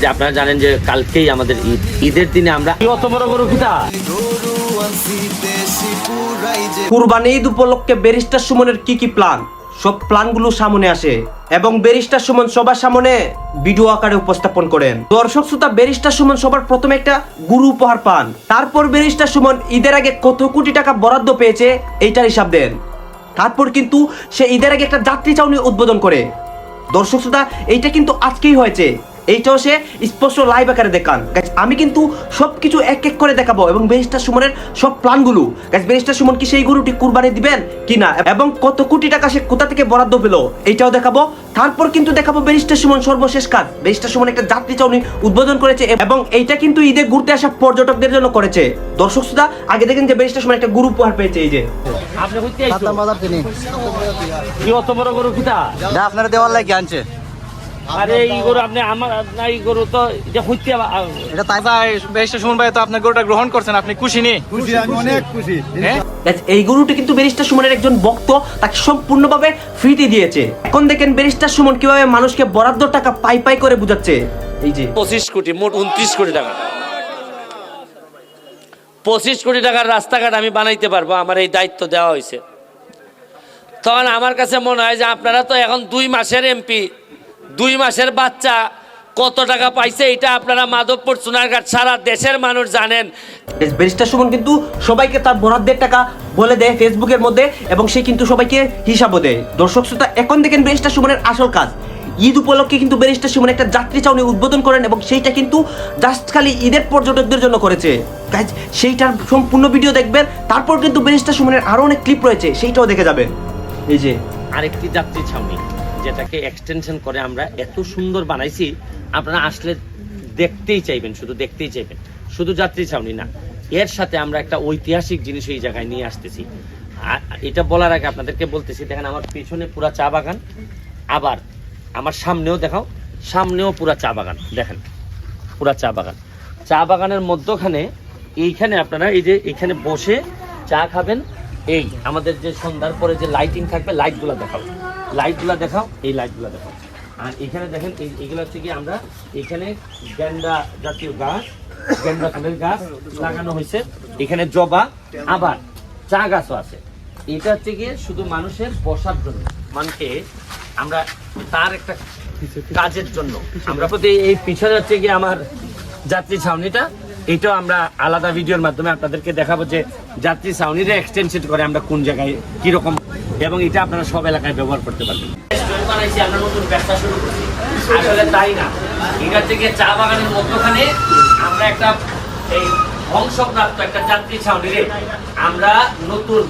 যে আপনারা জানেন যে কালকেই আমাদের ঈদ। ঈদের দিনে আমরা অত বড় গরু কিতা? কুরবানি ঈদ উপলক্ষে ব্যারিস্টার সুমনের কি কি প্ল্যান সব প্ল্যানগুলো সামনে আসে এবং ব্যারিস্টার সুমন সবার সামনে ভিডিও আকারে উপস্থাপন করেন। দর্শক শ্রোতা ব্যারিস্টার সুমন সবার প্রথমে একটা গুরু উপহার পান। তারপর ব্যারিস্টার সুমন ঈদের আগে কত কোটি টাকা বরাদ্দ পেয়েছে এইটার হিসাব দেন। তারপর কিন্তু সে ঈদের আগে একটা যাত্রী চাউনি উদ্বোধন করে। দর্শক শ্রোতা এইটা কিন্তু আজকেই হয়েছে। এইটাও সে স্পষ্ট লাইভ আকারে দেখান। Guys, আমি কিন্তু সবকিছু এক এক করে দেখাবো এবং বেরিস্টার সুমনের সব প্ল্যানগুলো গাছ বেরিস্টার সুমন কি সেই গরুটি কুরবানি দিবেন কিনা এবং কত কোটি টাকা সে কোথা থেকে বরাদ্দ পেল? এইটাও দেখাবো। তারপর কিন্তু দেখাবো বেরিস্টার সুমন সর্বশেষ কাজ। বেরিস্টার সুমন একটা যাত্রী চাউনি উদ্বোধন করেছে এবং এইটা কিন্তু ঈদে ঘুরতে আসা পর্যটকদের জন্য করেছে। দর্শক শ্রোতা আগে দেখেন যে বেরিস্টার সুমন একটা গুরু উপহার পেয়েছে এই যে। আপনি কি অত বড় গরু কিতা? আপনারা দেওয়ার লাগে আনছে। আরে এই গরু আপনি আমার না এই গরু তো যে হইতে এটা তাই ভাই বেশ ভাই তো আপনার গরুটা গ্রহণ করছেন আপনি খুশি নি? খুশি আমি অনেক খুশি। হ্যাঁ? এই গরুটি কিন্তু ব্যারিস্টার সুমনের একজন ভক্ত তাকে সম্পূর্ণভাবে ফ্রিতে দিয়েছে। এখন দেখেন ব্যারিস্টার সুমন কীভাবে মানুষকে বরাদ্দ টাকা পাই পাই করে বুঝাচ্ছে। এই যে। পঁচিশ কোটি মোট উনত্রিশ কোটি টাকা। পঁচিশ কোটি টাকার রাস্তাঘাট আমি বানাইতে পারব আমার এই দায়িত্ব দেওয়া হয়েছে। তখন আমার কাছে মনে হয় যে আপনারা তো এখন দুই মাসের এমপি। দুই মাসের বাচ্চা কত টাকা পাইছে এটা আপনারা মাধবপুর সোনারঘাট সারা দেশের মানুষ জানেন। ব্যারিস্টার সুমন কিন্তু সবাইকে তার বরাদ্দের টাকা বলে দেয় ফেসবুকের মধ্যে এবং সে কিন্তু সবাইকে হিসাবও দেয়। দর্শক শ্রোতা এখন দেখেন ব্যারিস্টার সুমনের আসল কাজ। ঈদ উপলক্ষে কিন্তু ব্যারিস্টার সুমন একটা যাত্রী চাউনি উদ্বোধন করেন এবং সেইটা কিন্তু জাস্ট খালি ঈদের পর্যটকদের জন্য করেছে। Guys, সেইটার সম্পূর্ণ ভিডিও দেখবেন তারপর কিন্তু ব্যারিস্টার সুমনের আরও অনেক ক্লিপ রয়েছে সেইটাও দেখে যাবেন। এই যে। আরেকটি যাত্রী ছাউনি যেটাকে এক্সটেনশন করে আমরা এত সুন্দর বানাইছি, আপনারা আসলে দেখতেই চাইবেন, শুধু দেখতেই চাইবেন। শুধু যাত্রী ছাউনি না, এর সাথে আমরা একটা ঐতিহাসিক জিনিস এই জায়গায় নিয়ে আসতেছি। এটা বলার আগে আপনাদেরকে বলতেছি, দেখেন আমার পেছনে পুরা চা বাগান, আবার আমার সামনেও দেখাও, সামনেও পুরা চা বাগান, দেখেন, পুরা চা বাগান। চা বাগানের মধ্যখানে এইখানে আপনারা এই যে এখানে বসে চা খাবেন, এই আমাদের যে সন্ধ্যার পরে যে লাইটিং থাকবে লাইটগুলো দেখাও। লাইটগুলো দেখাও, এই লাইটগুলো দেখাও। আর এখানে দেখেন, এই, এগুলো হচ্ছে কি আমরা এখানে গেন্দা জাতীয় গাছ গেন্দা ফুলের গাছ লাগানো হয়েছে। এখানে জবা, আবার চা গাছও আছে। এটা হচ্ছে গিয়ে শুধু মানুষের বসার জন্য, মানুষকে আমরা তার একটা কাজের জন্য। আমরা প্রতি এই পিছনে হচ্ছে গিয়ে আমার যাত্রী ছাউনিটা এটাও আমরা আলাদা ভিডিওর মাধ্যমে আপনাদেরকে দেখাবো যে যাত্রী ছাউনিটা এক্সটেনশন করে আমরা কোন জায়গায় কীরকম এবং এটা আপনারা সব এলাকায় ব্যবহার করতে পারবেন। নতুন ব্যবসা এটা থেকে চা বাগানের আমরা একটা এই ধ্বংসপ্রাপ্ত একটা যাত্রী আমরা নতুন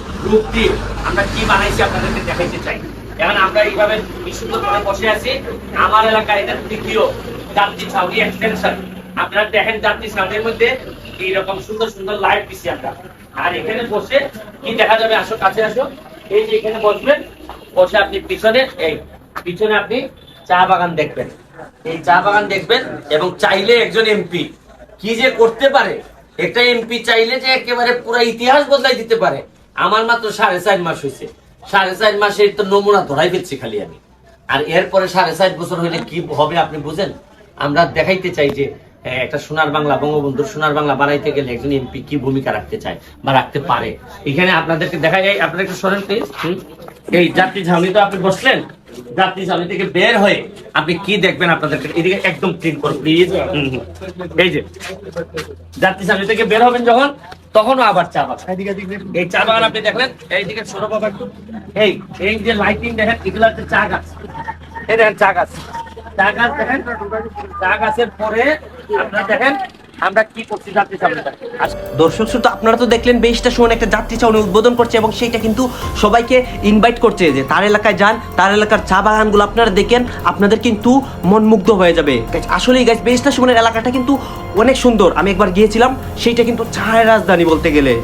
আমরা কি আপনাদেরকে চাই। আমরা এইভাবে বসে আছি। আমার এলাকায় এটা দ্বিতীয় যাত্রী ছাউনি এক্সটেনশন আপনারা দেখেন যাত্রী ছাউনির মধ্যে এইরকম সুন্দর সুন্দর লাইট দিচ্ছি আমরা। আর এখানে বসে কি দেখা যাবে? আসো, কাছে আসো। এই যে এখানে বসবেন, বসে আপনি পিছনে, এই পিছনে আপনি চা বাগান দেখবেন। এই চা বাগান দেখবেন এবং চাইলে একজন এমপি কি যে করতে পারে, একটা এমপি চাইলে যে একেবারে পুরো ইতিহাস বদলাই দিতে পারে। আমার মাত্র সাড়ে চার মাস হয়েছে। সাড়ে চার মাসের তো নমুনা ধরাই ফেলছি খালি আমি। আর এরপরে সাড়ে চার বছর হইলে কি হবে আপনি বুঝেন? আমরা দেখাইতে চাই যে একটা সোনার বাংলা বঙ্গবন্ধুর সোনার বাংলা বানাইতে গেলে একজন এমপি কি ভূমিকা রাখতে চায় বা রাখতে পারে? এখানে আপনাদেরকে দেখা যায় আপনাদের একটু সরেন প্লিজ এই যাত্রী ঝাউনি তো আপনি বসলেন। যাত্রী ঝাউনি থেকে বের হয়ে আপনি কি দেখবেন আপনাদেরকে? এদিকে একদম ক্লিন করুন প্লিজ এই যে যাত্রী ঝাউনি থেকে বের হবেন যখন তখনও আবার চা বাগান। এই চা বাগান আপনি দেখলেন? এইদিকে ছোট বাবা একটু। এই এই যে লাইটিং দেখেন এগুলো হচ্ছে চা গাছ। এই দেখেন চা গাছ। চা গাছ দেখেন? চা গাছের পরে আপনারা সামনে দর্শক শ্রোতা, আপনারা তো দেখলেন বেশটা সময় একটা যাত্রী চাউনি উদ্বোধন করছে এবং সেইটা কিন্তু সবাইকে ইনভাইট করছে যে তার এলাকায় যান, তার এলাকার চা বাগানগুলো আপনারা দেখেন, আপনাদের কিন্তু মন মুগ্ধ হয়ে যাবে। আসলেই গাছ বেশটা সময়ের এলাকাটা কিন্তু অনেক সুন্দর। আমি একবার গিয়েছিলাম, সেইটা কিন্তু চায়ের রাজধানী বলতে গেলে।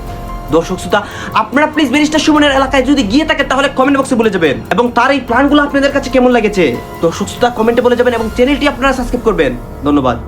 দর্শক শ্রোতা, আপনারা প্লিজ বেরিস্টার সুমনের এলাকায় যদি গিয়ে থাকেন, তাহলে কমেন্ট বক্সে বলে যাবেন। এবং তার এই প্ল্যানগুলো আপনাদের কাছে কেমন লেগেছে? দর্শক শ্রোতা কমেন্টে বলে যাবেন এবং চ্যানেলটি আপনারা সাবস্ক্রাইব করবেন। ধন্যবাদ।